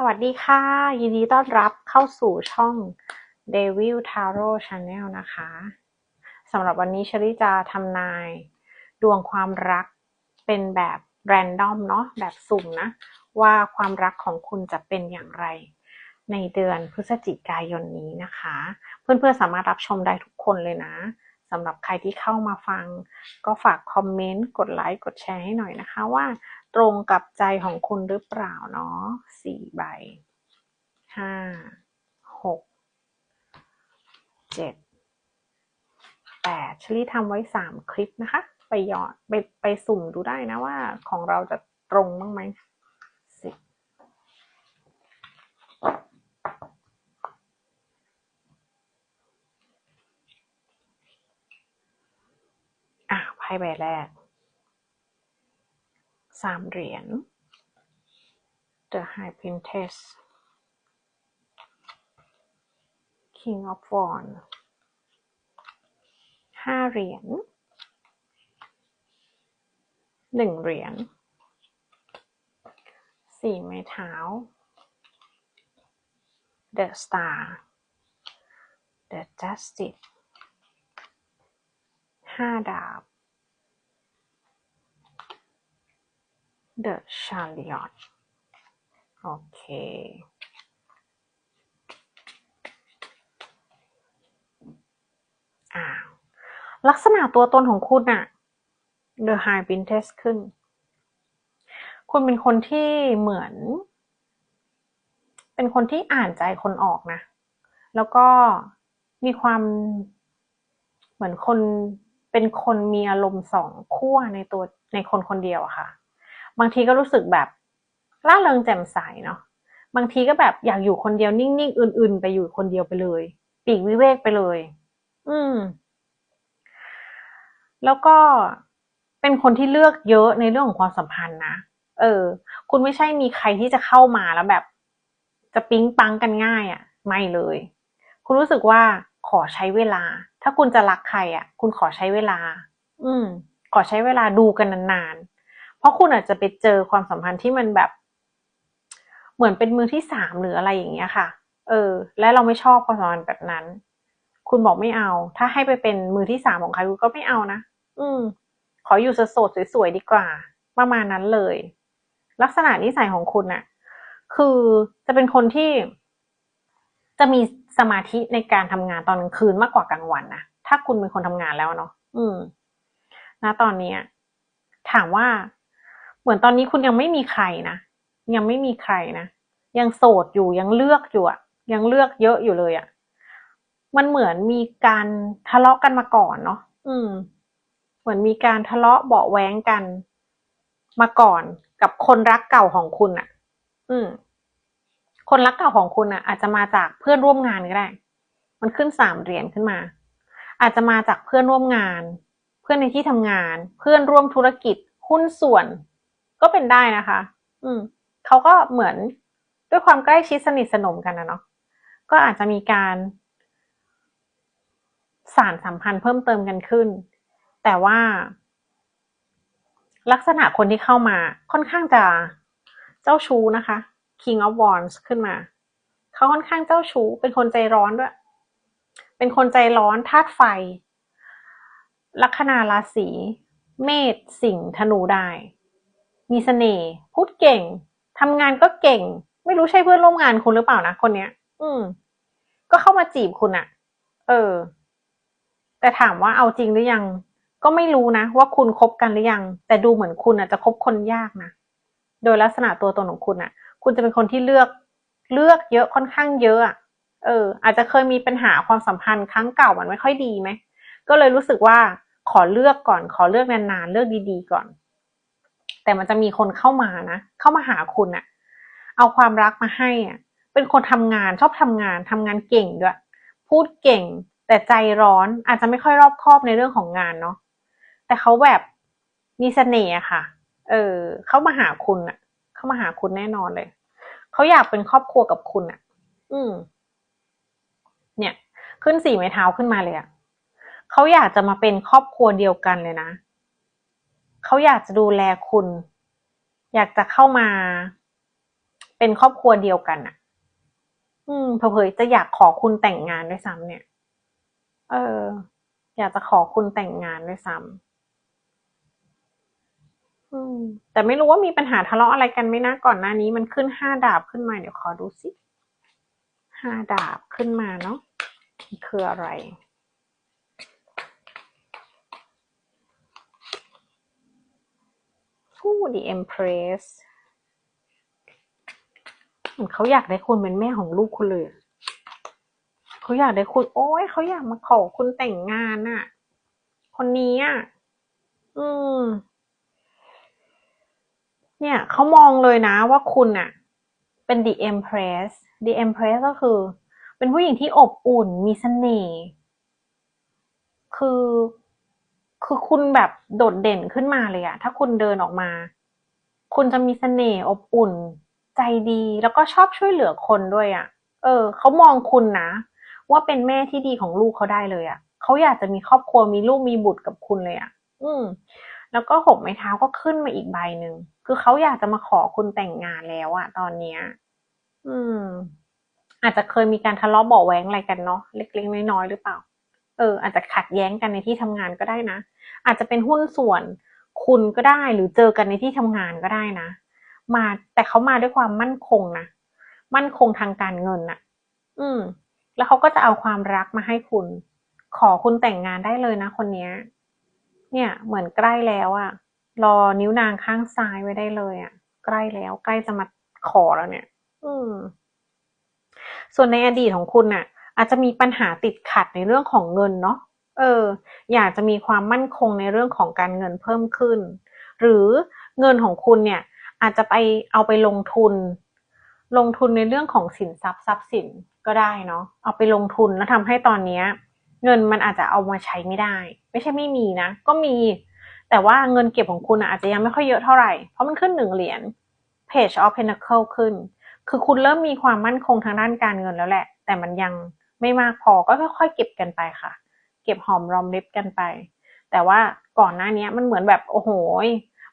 สวัสดีค่ะ ยินดีต้อนรับเข้าสู่ช่อง Devil Tarot Channel นะคะสำหรับวันนี้ชรีจะทำนาย ดวงความรักเป็นแบบแรนดอมเนาะแบบสุ่มนะ ว่าความรักของคุณจะเป็นอย่างไร ในเดือนพฤศจิกายนนี้นะคะ เพื่อนๆสามารถรับชมได้ทุกคนเลยนะสำหรับใครที่เข้ามาฟัง ก็ฝากคอมเมนต์กดไลค์กดแชร์ให้หน่อยนะคะว่า ตรงกับใจของคุณหรือเปล่าเนาะสี่ใบห้าหกเจ็ดแปดชลี่ทำไว้สามคลิปนะคะ ไปหยอดไปไปสุ่มดูได้นะว่าของเราจะตรงบ้างไหมสิบอะไพ่ใบแรก สามเหรียญ The High Princess King of Wands ห้าเหรียญหนึ่งเหรียญสี่ไม้เท้า The Star The Justice ห้าดาบ The Chariot โอเคอ้าวลักษณะตัวตนของคุณอะ The High Princess ขึ้น คุณเป็นคนที่เหมือน เป็นคนที่อ่านใจคนออกนะ แล้วก็มีความเหมือนคนเป็นคนมีอารมณ์สองขั้วในตัวในคนคนเดียวอะค่ะ บางทีก็รู้สึกแบบร่าเริงแจ่มใสเนาะบางทีก็แบบอยากอยู่คนเดียวนิ่งๆอื่น ๆ ไปอยู่คนเดียวไปเลย ปีกวิเวกไปเลย อืม แล้วก็เป็นคนที่เลือกเยอะในเรื่องของความสัมพันธ์นะเออ คุณไม่ใช่มีใครที่จะเข้ามาแล้วแบบ จะปิ๊งปังกันง่ายอะ่ะ ไม่เลย คุณรู้สึกว่าขอใช้เวลา ถ้าคุณจะรักใครอะ่ะ คุณขอใช้เวลา อืม ขอใช้เวลาดูกันนานๆ เพราะคุณอาจจะไปเจอความสัมพันธ์ที่มันแบบ เหมือนเป็นมือที่สามหรืออะไรอย่างเงี้ยค่ะ เออ และเราไม่ชอบความสัมพันธ์แบบนั้น คุณบอกไม่เอา ถ้าให้ไปเป็นมือที่สามของใครคุณก็ไม่เอานะอืม ขออยู่โสดๆสวยๆดีกว่า ประมาณนั้นเลย ลักษณะนิสัยของคุณน่ะ คือจะเป็นคนที่ จะมีสมาธิในการทำงานตอนกลางคืนมากกว่ากลางวันนะถ้าคุณเป็นคนทำงานแล้วเนาะอืมณตอนนี้ถามว่า เหมือนตอนนี้คุณยังไม่มีใครนะ ยังไม่มีใครนะ ยังโสดอยู่ยังเลือกอยู่อะยังเลือกเยอะอยู่เลยอะมันเหมือนมีการทะเลาะกันมาก่อนเนาะอืม เหมือนมีการทะเลาะเบาะแว้งกันมาก่อนกับคนรักเก่าของคุณอะอืม คนรักเก่าของคุณอะอาจจะมาจากเพื่อนร่วมงานก็ได้ มันขึ้นสามเหรียญขึ้นมา อาจจะมาจากเพื่อนร่วมงาน เพื่อนในที่ทำงาน เพื่อนร่วมธุรกิจหุ้นส่วน ก็เป็นได้นะคะ อืมเขาก็เหมือนด้วยความใกล้ชิดสนิทสนมกันนะเนาะก็อาจจะมีการ สารสัมพันธ์เพิ่มเติมกันขึ้น แต่ว่า ลักษณะคนที่เข้ามาค่อนข้างจะเจ้าชู้นะคะ King of Wands ขึ้นมา เขาค่อนข้างเจ้าชู้ เป็นคนใจร้อนด้วย เป็นคนใจร้อนธาตุไฟ ลัคนาราศี เมษ สิงห์ ธนูได้ มีเสน่ห์พูดเก่งทำงานก็เก่ง ไม่รู้ใช่เพื่อนร่วมงานคุณหรือเปล่านะคนเนี้ย อืม ก็เข้ามาจีบคุณอะเออ แต่ถามว่าเอาจริงหรือยัง ก็ไม่รู้นะว่าคุณคบกันหรือยัง แต่ดูเหมือนคุณอะจะคบคนยากนะโดยลักษณะตัวตนของคุณอะคุณจะเป็นคนที่เลือกเลือกเยอะค่อนข้างเยอะอะเออ อาจจะเคยมีปัญหาความสัมพันธ์ครั้งเก่ามันไม่ค่อยดีไหมก็เลยรู้สึกว่าขอเลือกก่อน ขอเลือกนานๆเลือกดีๆก่อน แต่มันจะมีคนเข้ามานะเข้ามาหาคุณอะเอาความรักมาให้อะเป็นคนทำงานชอบทำงานทำงานเก่งด้วย พูดเก่ง แต่ใจร้อนอาจจะไม่ค่อยรอบคอบในเรื่องของงานเนาะแต่เขาแบบมีเสน่ห์อะค่ะ เออ เข้ามาหาคุณอะเข้ามาหาคุณแน่นอนเลยเขาอยากเป็นครอบครัวกับคุณอะอืม เนี่ย ขึ้นสี่ไม้เท้าขึ้นมาเลยอะเขาอยากจะมาเป็นครอบครัวเดียวกันเลยนะ เขาอยากจะดูแลคุณ อยากจะเข้ามา เป็นครอบครัวเดียวกันอะอืมเผยจะอยากขอคุณแต่งงานด้วยซ้ำเนี่ย เออ อยากจะขอคุณแต่งงานด้วยซ้ำอืม แต่ไม่รู้ว่ามีปัญหาทะเลาะอะไรกันไหมนะก่อนหน้านี้มันขึ้นห้าดาบขึ้นมาเดี๋ยวขอดูสิห้าดาบขึ้นมาเนาะคืออะไร ผู้ The Empress เหมือนเขาอยากได้คุณเป็นแม่ของลูกคุณเลย เขาอยากได้คุณ โอ้ยเขาอยากมาขอคุณแต่งงานน่ะ คนนี้อะ อืม เนี่ยเขามองเลยนะว่าคุณน่ะ เป็น The Empress The Empress ก็คือ เป็นผู้หญิงที่อบอุ่น มีเสน่ห์ คือ คือคุณแบบโดดเด่นขึ้นมาเลยอะถ้าคุณเดินออกมา คุณจะมีเสน่ห์อบอุ่น ใจดีแล้วก็ชอบช่วยเหลือคนด้วยอะเออเขามองคุณนะว่าเป็นแม่ที่ดีของลูกเขาได้เลยอะเขาอยากจะมีครอบครัวมีลูกมีบุตรกับคุณเลยอะอืม แล้วก็หกไม้เท้าก็ขึ้นมาอีกใบหนึ่งคือเขาอยากจะมาขอคุณแต่งงานแล้วอะตอนเนี้ย อืม อาจจะเคยมีการทะเลาะเบาะแวงอะไรกันเนาะเล็กๆน้อยๆหรือเปล่า เอออาจจะขัดแย้งกันในที่ทำงานก็ได้นะ อาจจะเป็นหุ้นส่วนคุณก็ได้หรือเจอกันในที่ทำงานก็ได้นะ มาแต่เขามาด้วยความมั่นคงนะมั่นคงทางการเงินน่ะ อืม แล้วเขาก็จะเอาความรักมาให้คุณ ขอคุณแต่งงานได้เลยนะคนเนี้ย เนี่ย เหมือนใกล้แล้วอะรอนิ้วนางข้างซ้ายไว้ได้เลยอะใกล้แล้ว ใกล้จะมาขอแล้วเนี่ย อืม ส่วนในอดีตของคุณน่ะ อาจจะมีปัญหาติดขัดในเรื่องของเงินเนาะเออ อยากจะมีความมั่นคงในเรื่องของการเงินเพิ่มขึ้น หรือเงินของคุณเนี่ยอาจจะไปเอาไปลงทุน ลงทุนในเรื่องของสินทรัพย์ทรัพย์สินก็ได้เนาะเอาไปลงทุนแล้วทำให้ตอนนี้เงินมันอาจจะเอามาใช้ไม่ได้ ไม่ใช่ไม่มีนะ ก็มี แต่ว่าเงินเก็บของคุณอาจจะยังไม่ค่อยเยอะเท่าไหร่ เพราะมันขึ้นหนึ่งเหรียญ Page of Pentacle ขึ้น คือคุณเริ่มมีความมั่นคงทางด้านการเงินแล้วแหละ แต่มันยัง ไม่มากพอก็ค่อยๆเก็บกันไปค่ะ เก็บหอมรอมริบกันไป แต่ว่าก่อนหน้านี้มันเหมือนแบบโอ้โห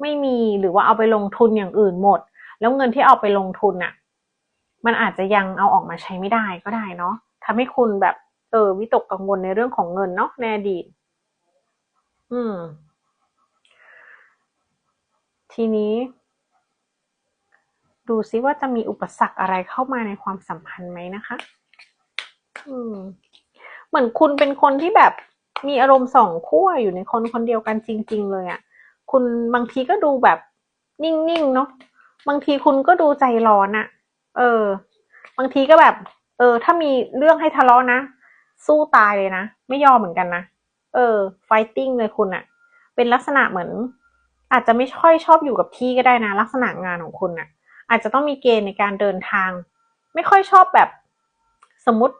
ไม่มีหรือว่าเอาไปลงทุนอย่างอื่นหมด แล้วเงินที่เอาไปลงทุนน่ะ มันอาจจะยังเอาออกมาใช้ไม่ได้ก็ได้เนาะทำให้คุณแบบเออวิตกกังวลในเรื่องของเงินเนาะในอดีต อืม ทีนี้ ดูซิว่าจะมีอุปสรรคอะไรเข้ามาในความสัมพันธ์ไหมนะคะ เหมือนคุณเป็นคนที่แบบมีอารมณ์สองขั้วอยู่ในคนคนเดียวกันจริง ๆ เลยอะ่ะ คุณบางทีก็ดูแบบนิ่งๆเนาะ บางทีคุณก็ดูใจร้อนอะเออ บางทีก็แบบ เออ ถ้ามีเรื่องให้ทะเลาะนะ สู้ตายเลยนะ ไม่ยอมเหมือนกันนะ เออ ไฟติ้งเลยคุณอะเป็นลักษณะเหมือน อาจจะไม่ค่อยชอบอยู่กับที่ก็ได้นะ ลักษณะงานของคุณอะ อาจจะต้องมีเกณฑ์ในการเดินทาง ไม่ค่อยชอบแบบ สมมติ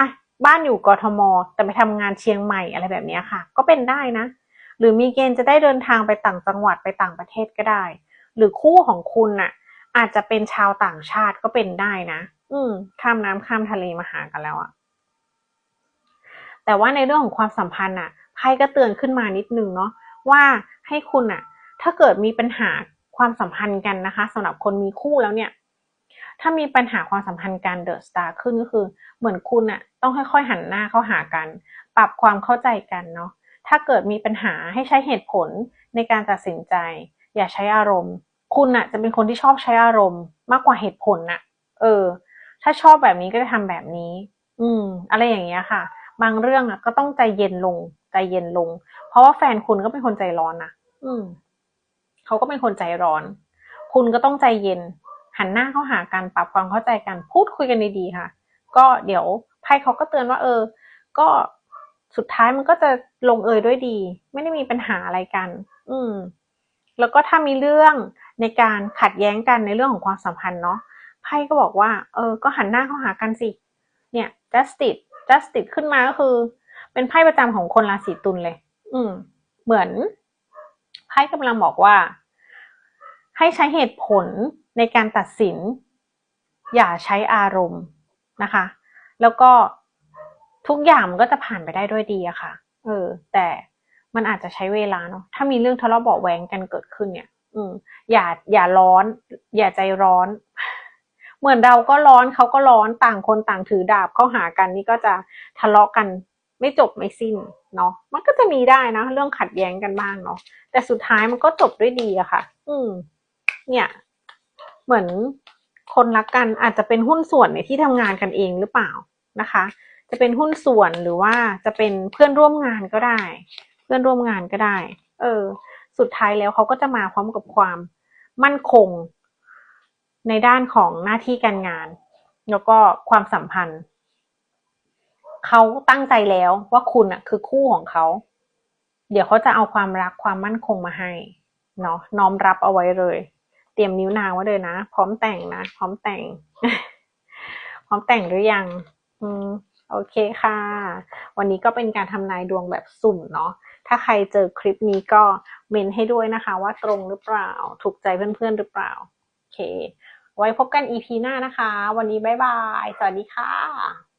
อะบ้านอยู่กทม แต่ไปทำงานเชียงใหม่อะไรแบบนี้ค่ะ ก็เป็นได้นะ หรือมีเกณฑ์จะได้เดินทางไปต่างจังหวัดไปต่างประเทศก็ได้ หรือคู่ของคุณน่ะ อาจจะเป็นชาวต่างชาติก็เป็นได้นะ อืม ข้ามน้ำข้ามทะเลมาหากันแล้วอะแต่ว่าในเรื่องของความสัมพันธ์อะไพ่ก็เตือนขึ้นมานิดนึงเนาะว่าให้คุณอะถ้าเกิดมีปัญหาความสัมพันธ์กันนะคะสำหรับคนมีคู่แล้วเนี่ย ถ้ามีปัญหาความสัมพันธ์การเดอะสตาร์ขึ้นก็คือ เหมือนคุณอะต้องค่อยๆหันหน้าเข้าหากัน ปรับความเข้าใจกันเนาะถ้าเกิดมีปัญหาให้ใช้เหตุผลในการตัดสินใจ อย่าใช้อารมณ์ คุณอะจะเป็นคนที่ชอบใช้อารมณ์ มากกว่าเหตุผลนะเออ ถ้าชอบแบบนี้ก็จะทำแบบนี้ อืม อะไรอย่างเงี้ยค่ะ บางเรื่องอะก็ต้องใจเย็นลง ใจเย็นลง เพราะว่าแฟนคุณก็เป็นคนใจร้อนนะอืมเขาก็เป็นคนใจร้อน คุณก็ต้องใจเย็น หันหน้าเข้าหากันปรับความเข้าใจกันพูดคุยกันดีๆค่ะ ก็เดี๋ยวไพ่เขาก็เตือนว่า เออ ก็สุดท้ายมันก็จะลงเอยด้วยดี ไม่ได้มีปัญหาอะไรกัน อืม แล้วก็ถ้ามีเรื่องในการขัดแย้งกันในเรื่องของความสัมพันธ์เนาะไพ่ก็บอกว่า เออ ก็หันหน้าเข้าหากันสิ เนี่ย justice justice ขึ้นมาก็คือ เป็นไพ่ประจำของคนราศีตุลเลย อืม เหมือนไพ่กำลังบอกว่า ให้ใช้เหตุผล ในการตัดสิน อย่าใช้อารมณ์นะคะ แล้วก็ทุกอย่างมันก็จะผ่านไปได้ด้วยดีอะค่ะ เออ แต่มันอาจจะใช้เวลาเนาะถ้ามีเรื่องทะเลาะเบาะแว้งกันเกิดขึ้นเนี่ย อืม อย่าอย่าร้อน อย่าใจร้อน เหมือนเราก็ร้อนเขาก็ร้อนต่างคนต่างถือดาบเข้าหากันนี่ก็จะทะเลาะกันไม่จบไม่สิ้นเนาะมันก็จะมีได้นะ เรื่องขัดแย้งกันบ้างเนาะแต่สุดท้ายมันก็จบด้วยดีอะค่ะ อืม เนี่ย เหมือนคนรักกันอาจจะเป็นหุ้นส่วนในที่ทำงานกันเองหรือเปล่านะคะ จะเป็นหุ้นส่วนหรือว่าจะเป็นเพื่อนร่วมงานก็ได้ เพื่อนร่วมงานก็ได้ เออ สุดท้ายแล้วเขาก็จะมาพร้อมกับความมั่นคง ในด้านของหน้าที่การงาน แล้วก็ความสัมพันธ์เขาตั้งใจแล้วว่าคุณอะคือคู่ของเขา เดี๋ยวเขาจะเอาความรักความมั่นคงมาให้เนาะน้อมรับเอาไว้เลย รียมนิ้วนางไว้เลยนะ พร้อมแต่งนะ พร้อมแต่ง พร้อมแต่งหรือยัง อืม โอเคค่ะ วันนี้ก็เป็นการทำนายดวงแบบสุ่มเนาะ ถ้าใครเจอคลิปนี้ก็เมนให้ด้วยนะคะ ว่าตรงหรือเปล่า ถูกใจเพื่อนๆหรือเปล่า โอเค ไว้พบกัน EP หน้านะคะ วันนี้บ๊ายบาย สวัสดีค่ะ